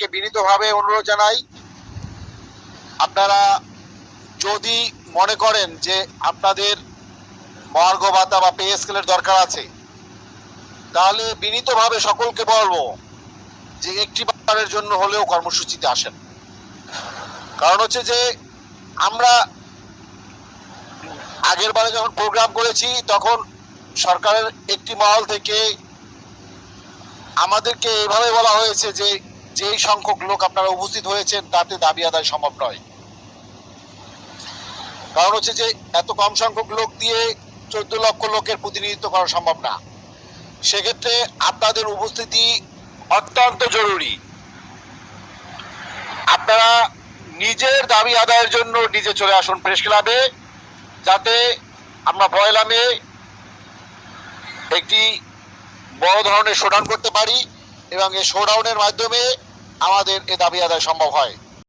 আপনাদেরকে বিনীতভাবে অনুরোধ জানাই। আপনারা যদি মনে করেন যে আপনাদের মহার্ঘ ভাতা বা পে স্কেলের দরকার আছে, তাহলে বিনীতভাবে সকলকে বলব যে একটি বারের জন্য হলেও কর্মসূচিতে আসেন। কারণ হচ্ছে যে আমরা আগের বারে যখন প্রোগ্রাম করেছি, তখন সরকারের একটি মহল থেকে আমাদেরকে এভাবে বলা হয়েছে যে যেই সংখ্যক লোক আপনারা উপস্থিত হয়েছেন, তাতে দাবি আদায় সম্ভব নয়। কারণ হচ্ছে যে, এত কম সংখ্যক লোক দিয়ে চোদ্দ লক্ষ লোকের প্রতিনিধিত্ব করা সম্ভব না। সেক্ষেত্রে আপনাদের উপস্থিতি অত্যন্ত জরুরি। আপনারা নিজের দাবি আদায়ের জন্য নিজে চলে আসুন প্রেস ক্লাবে, যাতে আমরা পয়লা মে একটি বড় ধরনের শোডাউন করতে পারি। এবং এই শোডাউনের মাধ্যমে আমাদের এ দাবি আদায় সম্ভব হয়।